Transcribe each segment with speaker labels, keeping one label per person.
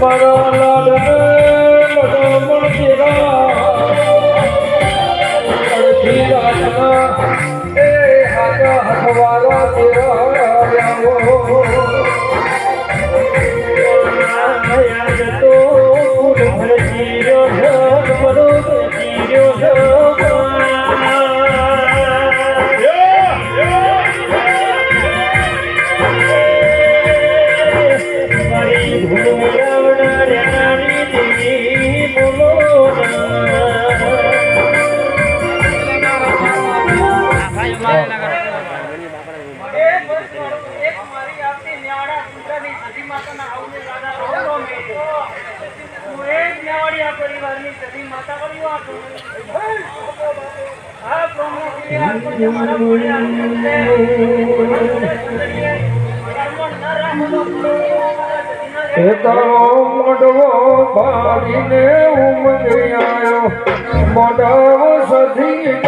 Speaker 1: Para la તારો મોડવો ભાગીને ઉમરી આવ્યો મોડવો સધી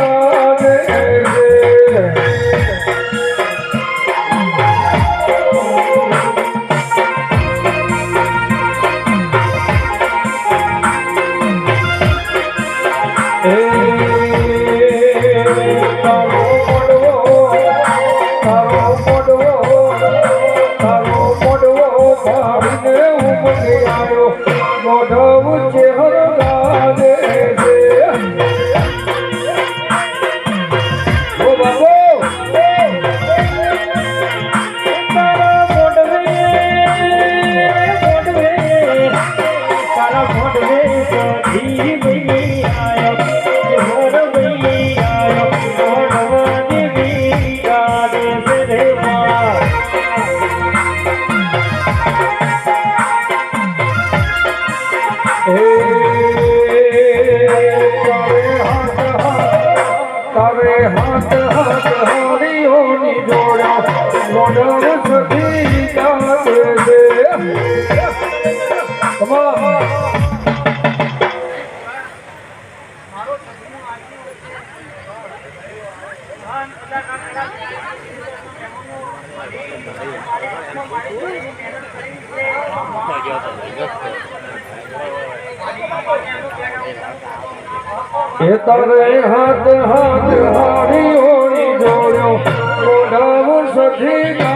Speaker 1: ખેતરે હાથ હાથ હારી હોળી જોડ્યો. સખી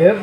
Speaker 1: એકદમ